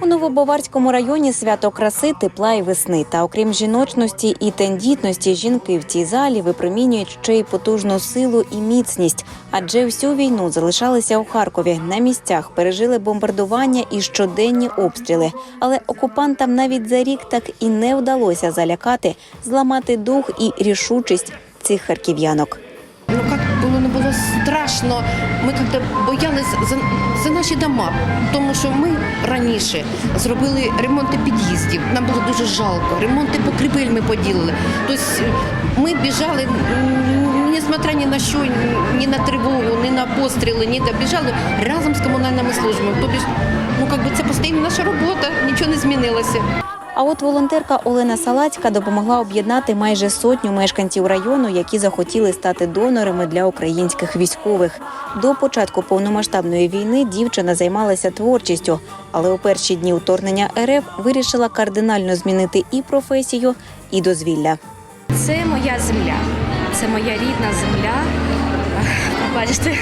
У Новобаварському районі свято краси, тепла і весни. Та окрім жіночності і тендітності, жінки в цій залі випромінюють ще й потужну силу і міцність. Адже всю війну залишалися у Харкові. На місцях пережили бомбардування і щоденні обстріли. Але окупантам навіть за рік так і не вдалося залякати, зламати дух і рішучість цих харків'янок. Страшно. Ми як-то боялись за, за наші дома, тому що ми раніше зробили ремонти під'їздів. Нам було дуже жалко. Ремонти покрівель ми поділили. Тобто ми біжали, несмотря ні на що, ні на тривогу, ні на постріли, ні біжали разом з комунальними службами. Тобто, ну як би це постійно наша робота, нічого не змінилося. А от волонтерка Олена Салацька допомогла об'єднати майже сотню мешканців району, які захотіли стати донорами для українських військових. До початку повномасштабної війни дівчина займалася творчістю, але у перші дні вторгнення РФ вирішила кардинально змінити і професію, і дозвілля. Це моя земля, це моя рідна земля. Бачите, е,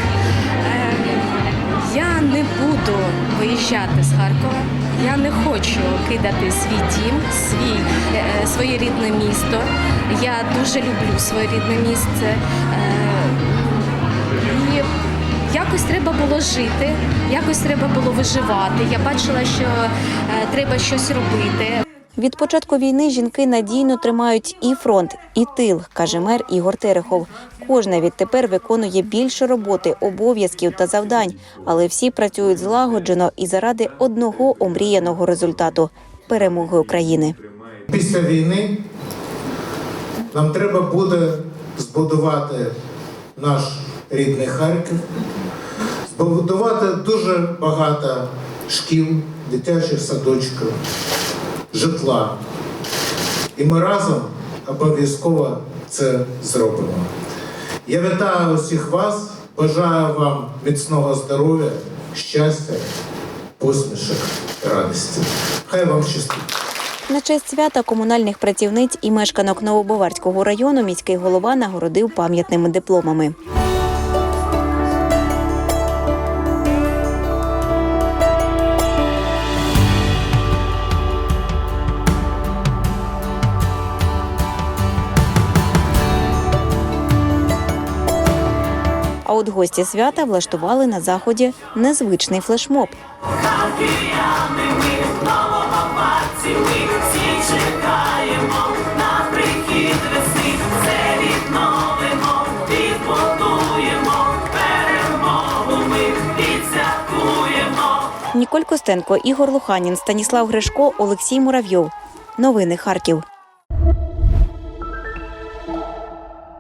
я не буду виїжджати з Харкова. Я не хочу кидати свій дім, свій, е, своє рідне місто. Я дуже люблю своє рідне місце. Е, І якось треба було жити, якось треба було виживати. Я бачила, що е, треба щось робити. Від початку війни жінки надійно тримають і фронт, і тил, каже мер Ігор Терехов. Кожна відтепер виконує більше роботи, обов'язків та завдань, але всі працюють злагоджено і заради одного омріяного результату перемоги України. Після війни нам треба буде збудувати наш рідний Харків, збудувати дуже багато шкіл, дитячих садочків, житла. І ми разом обов'язково це зробимо. Я вітаю усіх вас, бажаю вам міцного здоров'я, щастя, посмішок радості. Хай вам щастить! На честь свята комунальних працівниць і мешканок Новобаварського району міський голова нагородив пам'ятними дипломами. А от гості свята влаштували на заході незвичний флешмоб. Ніколь Костенко, Ігор Луханін, Станіслав Гришко, Олексій Муравйов. Новини Харків.